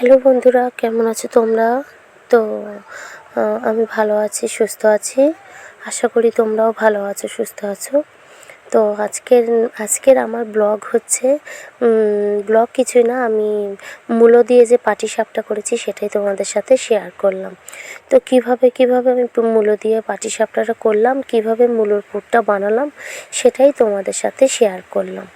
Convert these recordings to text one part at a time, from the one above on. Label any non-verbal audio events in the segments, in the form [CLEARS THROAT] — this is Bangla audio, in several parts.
হ্যালো বন্ধুরা, কেমন আছো তোমরা? তো আমি ভালো আছি, সুস্থ আছি। আশা করি তোমরাও ভালো আছো, সুস্থ আছো। তো আজকের আজকের আমার ব্লগ হচ্ছে ব্লগ কিছুই না, আমি মূলো দিয়ে যে পাটিসাপটা করেছি সেটাই তোমাদের সাথে শেয়ার করলাম। তো কীভাবে কীভাবে আমি মূলো দিয়ে পাটিসাপটাটা করলাম, কীভাবে মূলোর পুরটা বানালাম, সেটাই তোমাদের সাথে শেয়ার করলাম।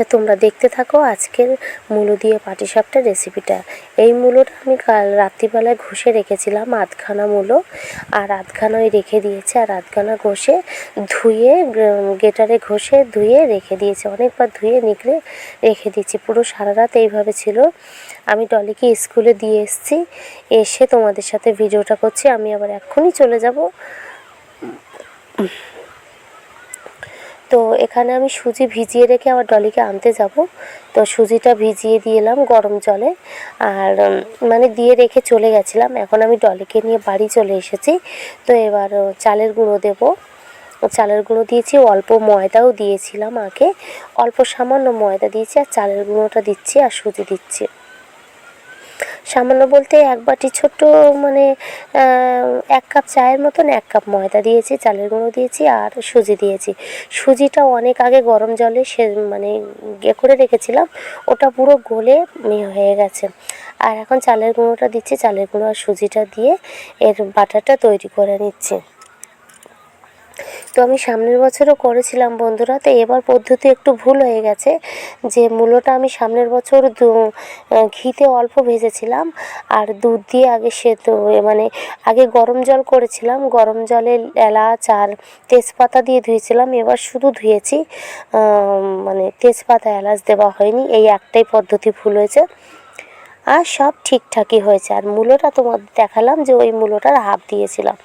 তা তোমরা দেখতে থাকো আজকের মূলো দিয়ে পাটিসাপটা রেসিপিটা এই মূলোটা আমি কাল রাত্রিবেলায় ঘষে রেখেছিলাম, আধখানা মূলো। আর আধখানা ওই রেখে দিয়েছে, আর আধখানা ঘষে ধুয়ে গেটারে ঘষে ধুয়ে রেখে দিয়েছে। অনেকবার ধুয়ে নিকড়ে রেখে দিয়েছি, পুরো সারা রাত এইভাবে ছিল। আমি ডলিকে স্কুলে দিয়ে এসেছি, এসে তোমাদের সাথে ভিডিওটা করছি। আমি আবার এক্ষুনি চলে যাব। তো এখানে আমি সুজি ভিজিয়ে রেখে আবার ডলিকে আনতে যাব। তো সুজিটা ভিজিয়ে দিয়ে এলাম গরম জলে। আর মানে দিয়ে রেখে চলে গেছিলাম। এখন আমি ডলিকে নিয়ে বাড়ি চলে এসেছি। তো এবার চালের গুঁড়ো দেবো। চালের গুঁড়ো দিয়েছি, অল্প ময়দাও দিয়েছিলাম আগে। অল্প সামান্য ময়দা দিয়েছি আর চালের গুঁড়োটা দিচ্ছি আর সুজি দিচ্ছি। সামান্য বলতে এক বাটি ছোট্ট মানে এক কাপ চায়ের মতন এক কাপ ময়দা দিয়েছি, চালের গুঁড়ো দিয়েছি আর সুজি দিয়েছি। সুজিটা অনেক আগে গরম জলে সে মানে ইয়ে করে রেখেছিলাম, ওটা পুরো গলে হয়ে গেছে। আর এখন চালের গুঁড়োটা দিচ্ছি, চালের গুঁড়ো আর সুজিটা দিয়ে এর বাটারটা তৈরি করে নিচ্ছি। তো আমি সামনের বছরও করেছিলাম বন্ধুরা, তো এবার পদ্ধতি একটু ভুল হয়ে গেছে যে মূলোটা আমি সামনের বছর ঘিতে অল্প ভেজেছিলাম আর দুধ দিয়ে আগে সেদ্ধ মানে আগে গরম জল করেছিলাম, গরম জলে এলাচ আর তেজপাতা দিয়ে ধুয়েছিলাম, এবার শুধু ধুয়েছি মানে তেজপাতা এলাচ দেওয়া হয়নি, এই একটাই পদ্ধতি ভুল হয়েছে। আর সব ঠিকঠাকই হয়েছে। আর মূলোটা তোমাদের দেখালাম যে ওই মূলোটার হাফ দিয়েছিলাম।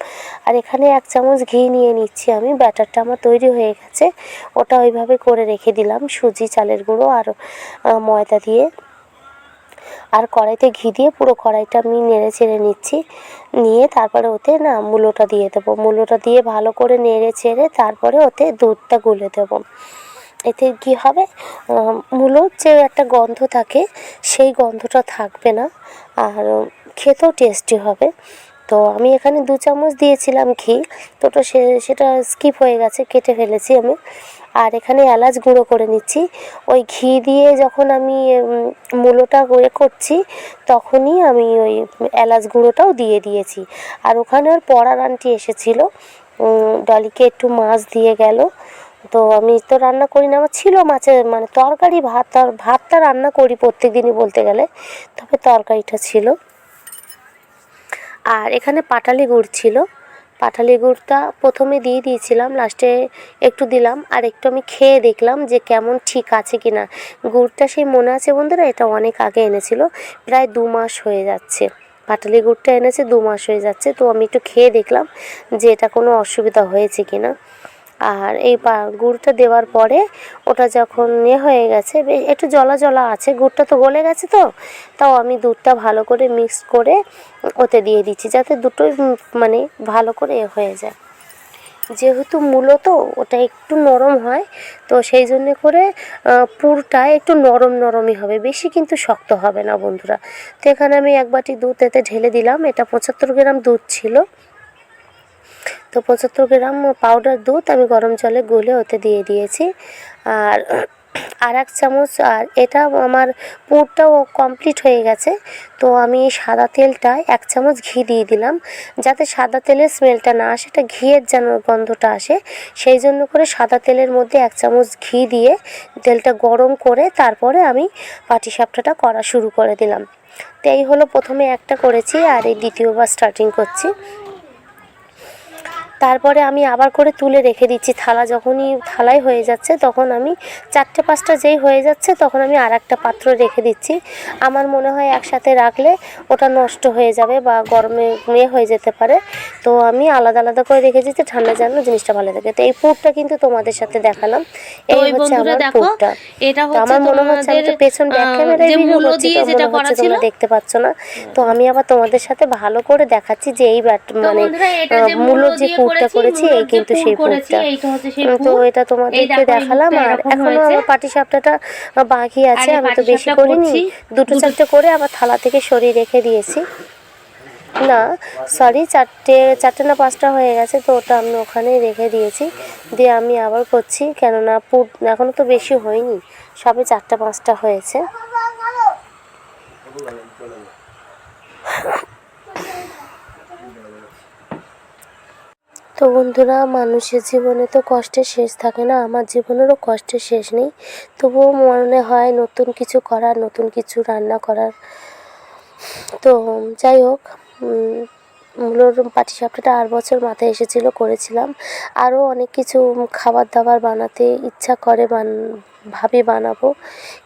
আর এখানে এক চামচ ঘি নিয়ে নিচ্ছি আমি। ব্যাটারটা আমার তৈরি হয়ে গেছে। ওটা ওইভাবে করে রেখে দিলাম সুজি, চালের গুঁড়ো আর ময়দা দিয়ে। আর কড়াইতে ঘি দিয়ে পুরো কড়াইটা আমি নেড়ে চেড়ে নিচ্ছি। নিয়ে তারপরে ওতে না মূলোটা দিয়ে দেবো। মূলোটা দিয়ে ভালো করে নেড়ে চেড়ে তারপরে ওতে দুধটা গুলে দেবো। এতে কি হবে? মূলোর যে একটা গন্ধ থাকে, সেই গন্ধটা থাকবে না। আর খেতেও টেস্টি হবে। তো আমি এখানে দু চামচ দিয়েছিলাম ঘি। তো ওটা সে, সেটা স্কিপ হয়ে গেছে, কেটে ফেলেছি আমি। আর এখানে এলাচ গুঁড়ো করে নিচ্ছি। ওই ঘি দিয়ে যখন আমি মূলোটা গুঁড়ো করছি, তখনই আমি ওই এলাচ গুঁড়োটাও দিয়ে দিয়েছি। আর ওখানে ওর পড়ার আন্টি এসেছিল। ডলিকে একটু মাছ দিয়ে গেল। তো আমি তো রান্না করি না, আমার ছিল মাছের মানে তরকারি, ভাত, আর ভাতটা রান্না করি প্রত্যেক দিনই বলতে গেলে, তবে তরকারিটা ছিল। আর এখানে পাটালি গুড় ছিল। পাটালি গুড়টা প্রথমে দিয়ে দিয়েছিলাম, লাস্টে একটু দিলাম, আর একটু আমি খেয়ে দেখলাম যে কেমন ঠিক আছে কি না গুড়টা সেই মনে আছে বন্ধুরা? এটা অনেক আগে এনেছিল, প্রায় দু মাস হয়ে যাচ্ছে। পাটালি গুড়টা এনেছে, দু মাস হয়ে যাচ্ছে, তো আমি একটু খেয়ে দেখলাম যে এটা কোনো অসুবিধা হয়েছে কি না আর এই গুড়টা দেওয়ার পরে ওটা যখন এ হয়ে গেছে একটু জলা জলা আছে, গুড়টা তো গলে গেছে তো, তাও আমি দুধটা ভালো করে মিক্স করে ওতে দিয়ে দিচ্ছি, যাতে দুটোই মানে ভালো করে এ হয়ে যায়। যেহেতু মূলত ওটা একটু নরম হয়, তো সেই জন্যে করে পুরটা একটু নরম নরমই হবে, বেশি কিন্তু শক্ত হবে না বন্ধুরা। তো এখানে আমি এক বাটি দুধ এতে ঢেলে দিলাম, এটা পঁচাত্তর গ্রাম দুধ ছিল। তো পঁচাত্তর গ্রাম পাউডার দুধ আমি গরম জলে গুলে ওতে দিয়ে দিয়েছি। আর [CLEARS THROAT] আর এক চামচ, আর এটা আমার পুরটাও কমপ্লিট হয়ে গেছে। তো আমি সাদা তেলটায় এক চামচ ঘি দিয়ে দিলাম, যাতে সাদা তেলের স্মেলটা না আসে, এটা ঘিয়ের যেন গন্ধটা আসে। সেই জন্য করে সাদা তেলের মধ্যে এক চামচ ঘি দিয়ে তেলটা গরম করে তারপরে আমি পাটিসাপটাটা করা শুরু করে দিলাম। তো এই হলো প্রথমে একটা করেছি, আর এই দ্বিতীয়বার স্টার্টিং করছি। তারপরে আমি আবার করে তুলে রেখে দিচ্ছি। থালা যখনই থালায় হয়ে যাচ্ছে তখন আমি চারটে পাঁচটা যেই হয়ে যাচ্ছে তখন আমি আর একটা পাত্র রেখে দিচ্ছি। আমার মনে হয় একসাথে রাখলে ওটা নষ্ট হয়ে যাবে বা গরমে ইয়ে হয়ে যেতে পারে। তো আমি আলাদা আলাদা করে রেখে দিচ্ছি ঠান্ডা যেন জিনিসটা ভালো থাকে। তো এই পুরটা কিন্তু তোমাদের সাথে দেখালাম। এই হচ্ছে আমার পুরটা। এটা আমার মনে হচ্ছে আমি তো পেছন ব্যাক ক্যামেরায় ভিডিও করছি তো যেটা মনে করা হচ্ছে ছিল। তোমরা দেখতে পাচ্ছ না। তো আমি আবার তোমাদের সাথে ভালো করে দেখাচ্ছি যে এই ব্যাট মানে মূলো যে দিয়ে পুরটা করেছি এই কিন্তু সেই পুর পুরটা তো। এটা তোমাদেরকে দেখালাম আর এখনও। আমার পাটি সাপটাটা বাকি আছে আমি তো বেশি করিনি। দুটো চারটে করে আবার থালা থেকে সরিয়ে রেখে দিয়েছি। না সরি চারটে চারটে না পাঁচটা হয়ে গেছে তো ওটা আমি ওখানেই রেখে দিয়েছি। দিয়ে আমি আবার করছি কেননা পুর এখনও তো বেশি হয়নি। সবে চারটা পাঁচটা হয়েছে। তো বন্ধুরা, মানুষের জীবনে তো কষ্টের শেষ থাকে না। আমার জীবনেরও কষ্টের শেষ নেই। তবুও মনে হয় নতুন কিছু করার, নতুন কিছু রান্না করার। তো যাই হোক মূলর পাটি সাপটাটা আর বছর মাথায় এসেছিল, করেছিলাম। আরও অনেক কিছু খাবার দাবার বানাতে ইচ্ছা করে বান ভাবি বানাবো।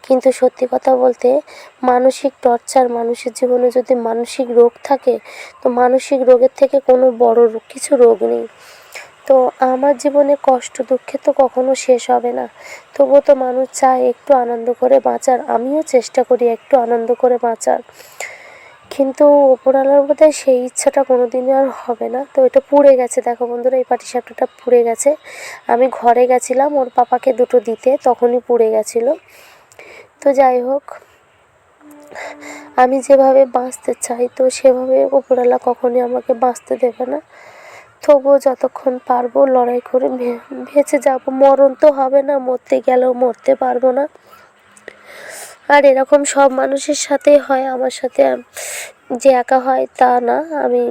কিন্তু সত্যি কথা বলতে মানসিক টর্চার, মানুষের জীবনে যদি মানসিক রোগ থাকে, তো মানসিক রোগের থেকে কোনো বড় রোগ- কিছু রোগ নেই। তো আমার জীবনে কষ্ট দুঃখে তো কখনো শেষ হবে না। তবুও তো মানুষ চায় একটু আনন্দ করে বাঁচার। আমিও চেষ্টা করি একটু আনন্দ করে বাঁচার। কিন্তু ওপরওয়ালার বোধ হয় সেই ইচ্ছাটা কোনো দিনই আর হবে না। তো এটা পুড়ে গেছে। দেখো বন্ধুরা, এই পাটিসাপটাটা পুড়ে গেছে। আমি ঘরে গেছিলাম, ওর পাপাকে দুটো দিতে, তখনই পুড়ে গেছিল। তো যাই হোক, আমি যেভাবে বাঁচতে চাই, তো সেভাবে ওপরওয়ালা কখনই আমাকে বাঁচতে দেবে না। তবুও যতক্ষণ পারব লড়াই করে বেঁচে যাব। মরণ তো হবে না, মরতে গেলেও মরতে পারব না। আর এরকম সব মানুষের সাথেই হয়, আমার সাথে যে একা হয় তা না। আমি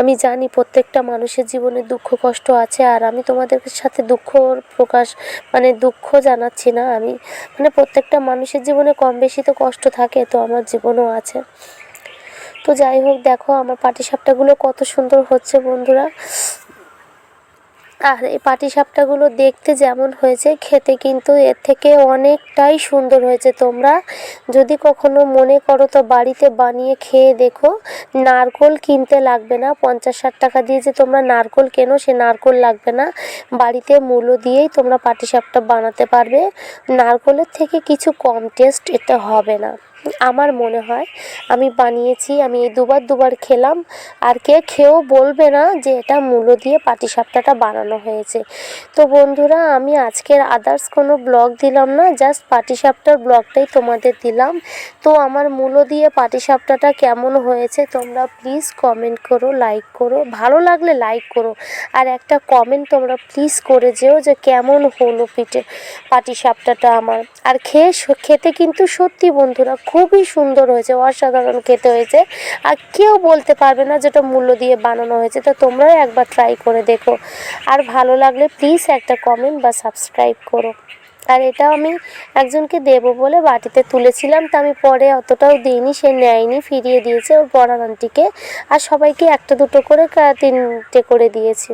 আমি জানি প্রত্যেকটা মানুষের জীবনে দুঃখ, কষ্ট আছে, আর আমি তোমাদের সাথে দুঃখ প্রকাশ মানে দুঃখ জানাচ্ছি না আমি। মানে প্রত্যেকটা মানুষের জীবনে কম বেশি তো কষ্ট থাকে, তো আমার জীবনও আছে। তো যাই হোক, দেখো আমার পাটিসাপটাগুলো কত সুন্দর হচ্ছে বন্ধুরা। আর এই পাটিসাপটাগুলো দেখতে যেমন হয়েছে, খেতে কিন্তু এর থেকে অনেকটাই সুন্দর হয়েছে। তোমরা যদি কখনো মনে করো তো বাড়িতে বানিয়ে খেয়ে দেখো, নারকোল কিনতে লাগবে না। পঞ্চাশ ষাট টাকা দিয়ে যে তোমরা নারকোল কেনো, সে নারকোল লাগবে না। বাড়িতে মূলো দিয়েই তোমরা পাটিসাপটা বানাতে পারবে। নারকোলের থেকে কিছু কম টেস্ট এটা হবে না। আমার মনে হয়। আমি বানিয়েছি, আমি এই দুবার দুবার খেলাম। আর কে খেয়েও বলবে না যে এটা মূলো দিয়ে পাটিসাপটাটা বানানো হয়েছে। তো বন্ধুরা, আমি আজকের আদার্স কোনো ব্লগ দিলাম না জাস্ট পাটিসাপটার ব্লগটাই তোমাদের দিলাম। তো আমার মূলো দিয়ে পাটিসাপটাটা কেমন হয়েছে তোমরা প্লিজ কমেন্ট করো লাইক করো। ভালো লাগলে লাইক করো। আর একটা কমেন্ট তোমরা প্লিজ করে যেও যে কেমন হলো পিঠে পাটিসাপটাটা আমার। আর খেয়ে, খেতে কিন্তু সত্যি বন্ধুরা খুবই সুন্দর হয়েছে, অসাধারণ খেতে হয়েছে। আর কেউ বলতে পারবে না যেটা মূল্য দিয়ে বানানো হয়েছে, তো তোমরাও একবার ট্রাই করে দেখো। আর ভালো লাগলে প্লিজ একটা কমেন্ট বা সাবস্ক্রাইব করো। আর এটা আমি একজনকে দেবো বলে বাটিতে তুলেছিলাম, তা আমি পরে অতটাও দিইনি, সে নেয়নি, ফিরিয়ে দিয়েছে ওর পড়ার আন্টিকে। আর সবাইকে একটা দুটো করে তিনটে করে দিয়েছি।